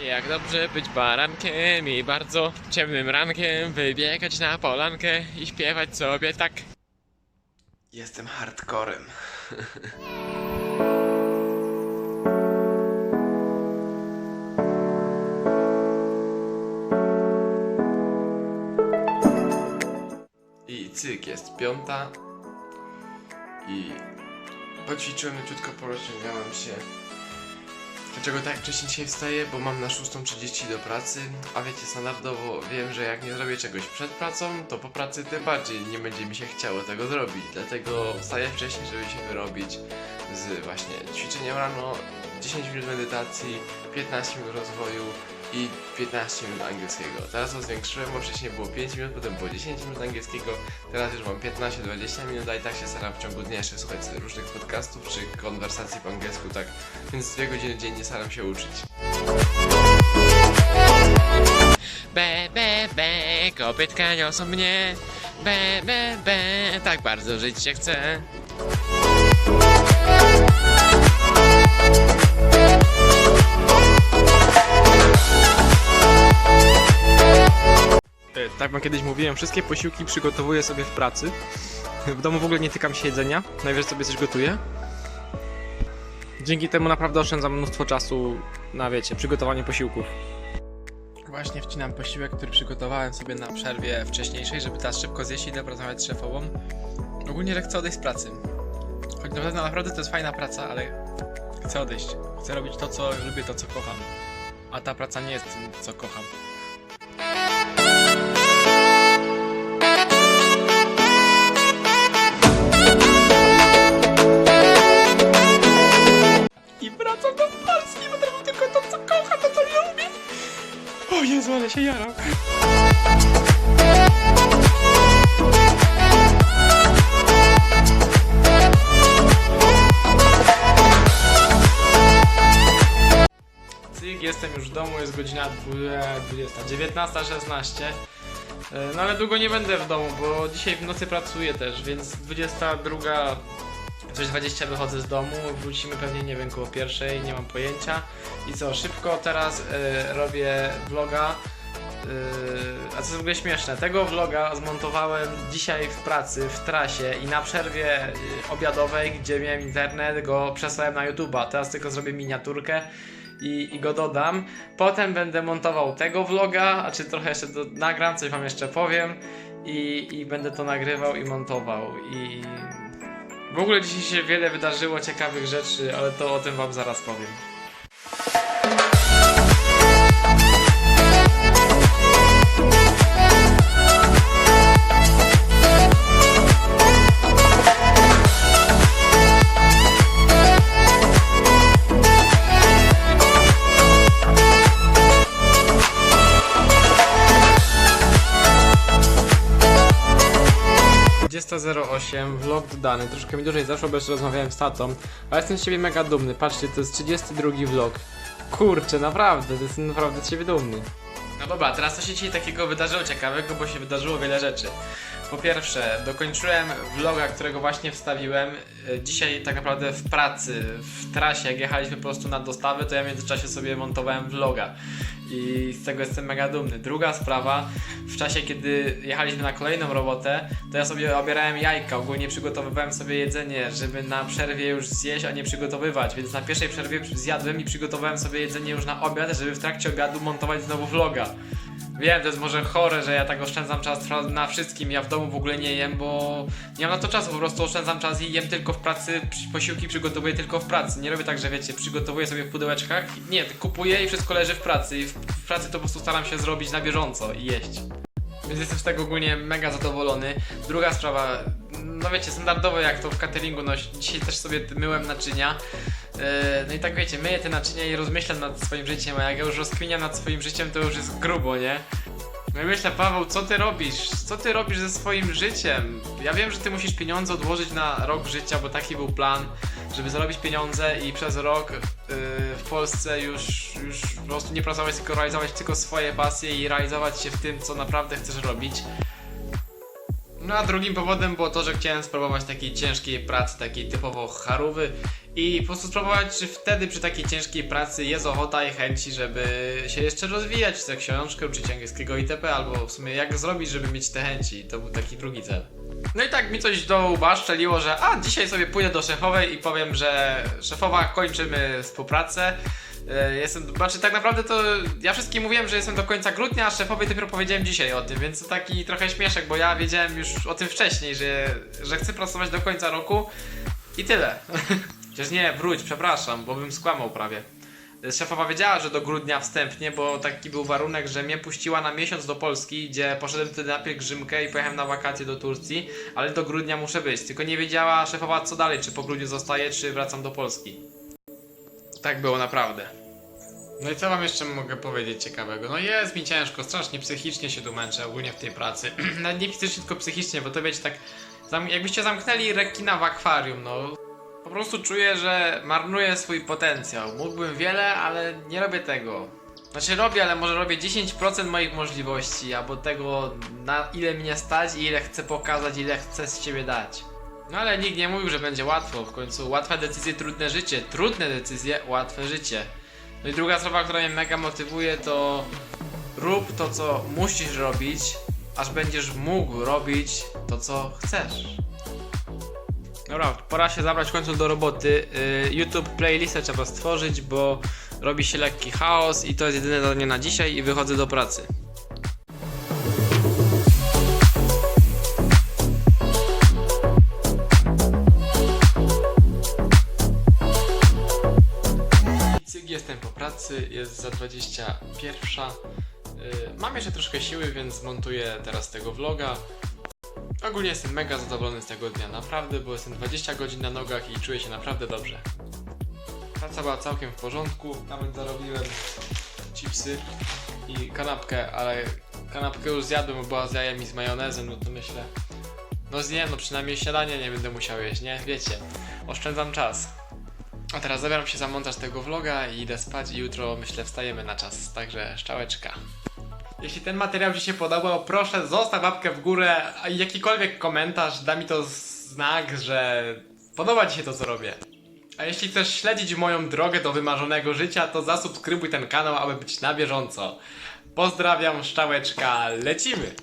Jak dobrze być barankiem i bardzo ciemnym rankiem wybiegać na polankę i śpiewać sobie tak. Jestem hardcorem. I cyk, jest piąta. I poćwiczyłem leciutko, porozciągałem się. Dlaczego tak wcześnie dzisiaj wstaję? Bo mam na 6.30 do pracy, a wiecie, standardowo wiem, że jak nie zrobię czegoś przed pracą, to po pracy tym bardziej nie będzie mi się chciało tego zrobić. Dlatego wstaję wcześniej, żeby się wyrobić z właśnie ćwiczeniem rano, 10 minut medytacji, 15 minut rozwoju i 15 minut angielskiego. Teraz to zwiększyłem, bo wcześniej było 5 minut, potem było 10 minut angielskiego, teraz już mam 15-20 minut, a i tak się staram w ciągu dnia jeszcze słuchać różnych podcastów czy konwersacji po angielsku, tak więc dwie godziny dziennie staram się uczyć. Be, be, be, kopytka niosą mnie. Be, be, be, tak bardzo żyć się chce. Wam kiedyś mówiłem, wszystkie posiłki przygotowuję sobie w pracy. W domu w ogóle nie tykam się jedzenia, najwyżej sobie coś gotuję. Dzięki temu naprawdę oszczędzam mnóstwo czasu na, wiecie, przygotowanie posiłków. Właśnie wcinam posiłek, który przygotowałem sobie na przerwie wcześniejszej, żeby teraz szybko zjeść i porozmawiać z szefową. Ogólnie, że chcę odejść z pracy. Choć naprawdę to jest fajna praca, ale chcę odejść. Chcę robić to, co lubię, to, co kocham. A ta praca nie jest tym, co kocham. Się. Cyk, jestem już w domu, jest godzina 20, 19.16. E, No ale długo nie będę w domu, bo dzisiaj w nocy pracuję też, więc 22 coś 20 wychodzę z domu, wrócimy pewnie nie wiem koło pierwszej, nie mam pojęcia. I co, szybko teraz e, robię vloga. E, a co jest w ogóle śmieszne, tego vloga zmontowałem dzisiaj w pracy, w trasie i na przerwie e, obiadowej, gdzie miałem internet, go przesłałem na YouTube'a. Teraz tylko zrobię miniaturkę i, i go dodam. Potem będę montował tego vloga, a czy trochę jeszcze do, nagram, coś wam jeszcze powiem i, i będę to nagrywał i montował i w ogóle dzisiaj się wiele wydarzyło ciekawych rzeczy, ale to o tym wam zaraz powiem. Osiem vlog dodany. Troszkę mi dłużej zaszło, bo jeszcze rozmawiałem z tatą. Ale jestem z ciebie mega dumny. Patrzcie, to jest 32 vlog. Kurczę, naprawdę, to jestem naprawdę z ciebie dumny. No dobra, teraz co się dzisiaj takiego wydarzyło ciekawego, bo się wydarzyło wiele rzeczy. Po pierwsze, dokończyłem vloga, którego właśnie wstawiłem. e, Dzisiaj tak naprawdę w pracy, w trasie, jak jechaliśmy po prostu na dostawę, to ja w międzyczasie sobie montowałem vloga. I z tego jestem mega dumny. Druga sprawa, w czasie kiedy jechaliśmy na kolejną robotę, to ja sobie obierałem jajka, ogólnie przygotowywałem sobie jedzenie, żeby na przerwie już zjeść, a nie przygotowywać. Więc na pierwszej przerwie zjadłem i przygotowałem sobie jedzenie już na obiad, żeby w trakcie obiadu montować znowu vloga. Wiem, to jest może chore, że ja tak oszczędzam czas na wszystkim. Ja w domu w ogóle nie jem, bo nie mam na to czasu. Po prostu oszczędzam czas i jem tylko w pracy. Posiłki przygotowuję tylko w pracy. Nie robię tak, że wiecie, przygotowuję sobie w pudełeczkach. Nie, kupuję i wszystko leży w pracy. I w, w pracy to po prostu staram się zrobić na bieżąco i jeść. Więc jestem z tego ogólnie mega zadowolony. Druga sprawa, no wiecie, standardowo jak to w cateringu, no dzisiaj też sobie myłem naczynia. Yy, No i tak wiecie, myję te naczynia i rozmyślam nad swoim życiem, a jak ja już rozkminiam nad swoim życiem, to już jest grubo, nie? No i myślę, Paweł, co ty robisz? Co ty robisz ze swoim życiem? Ja wiem, że ty musisz pieniądze odłożyć na rok życia, bo taki był plan, żeby zarobić pieniądze i przez rok yy, w Polsce już, już po prostu nie pracować, tylko realizować tylko swoje pasje i realizować się w tym, co naprawdę chcesz robić. No a drugim powodem było to, że chciałem spróbować takiej ciężkiej pracy, takiej typowo charówy I po prostu spróbować, czy wtedy przy takiej ciężkiej pracy jest ochota i chęci, żeby się jeszcze rozwijać, czy książkę, uczyć angielskiego itp. Albo w sumie jak zrobić, żeby mieć te chęci. To był taki drugi cel. No i tak mi coś do łba szczeliło, że a dzisiaj sobie pójdę do szefowej i powiem, że szefowa kończymy współpracę. E, Jestem, znaczy tak naprawdę to ja wszystkim mówiłem, że jestem do końca grudnia, a szefowej dopiero powiedziałem dzisiaj o tym, więc to taki trochę śmieszek, bo ja wiedziałem już o tym wcześniej, że, że chcę pracować do końca roku i tyle. Chociaż nie, wróć, przepraszam, bo bym skłamał prawie. Szefowa wiedziała, że do grudnia wstępnie, bo taki był warunek, że mnie puściła na miesiąc do Polski, gdzie poszedłem wtedy na pielgrzymkę i pojechałem na wakacje do Turcji, ale do grudnia muszę być. Tylko nie wiedziała szefowa co dalej, czy po grudniu zostaję, czy wracam do Polski. Tak było naprawdę. No i co wam jeszcze mogę powiedzieć ciekawego? No jest mi ciężko, strasznie psychicznie się tu męczę ogólnie w tej pracy. Nawet nie fizycznie, tylko psychicznie, bo to wiecie tak... Zam jakbyście zamknęli rekina w akwarium, no... Po prostu czuję, że marnuję swój potencjał. Mógłbym wiele, ale nie robię tego. Znaczy robię, ale może robię 10% moich możliwości, albo tego na ile mnie stać i ile chcę pokazać, ile chcę z siebie dać. No ale nikt nie mówił, że będzie łatwo. W końcu łatwe decyzje, trudne życie. Trudne decyzje, łatwe życie. No i druga sprawa, która mnie mega motywuje, to rób to, co musisz robić, aż będziesz mógł robić to, co chcesz. Dobra, pora się zabrać w końcu do roboty. Yy, YouTube playlistę trzeba stworzyć, bo robi się lekki chaos i to jest jedyne zadanie na dzisiaj i wychodzę do pracy. Cyk, jestem po pracy, jest za 21. Yy, mam jeszcze troszkę siły, więc montuję teraz tego vloga. Ogólnie jestem mega zadowolony z tego dnia, naprawdę, bo jestem 20 godzin na nogach i czuję się naprawdę dobrze. Praca była całkiem w porządku, nawet zarobiłem chipsy i kanapkę, ale kanapkę już zjadłem, bo była z jajem i z majonezem, no to myślę, no zjem, no przynajmniej śniadanie nie będę musiał jeść, nie? Wiecie, oszczędzam czas. A teraz zabieram się za montaż tego vloga i idę spać i jutro myślę wstajemy na czas, także szczałeczka. Jeśli ten materiał Ci się podobał, proszę zostaw łapkę w górę a jakikolwiek komentarz da mi to znak, że podoba Ci się to co robię. A jeśli chcesz śledzić moją drogę do wymarzonego życia, to zasubskrybuj ten kanał, aby być na bieżąco. Pozdrawiam, szczałeczka, lecimy!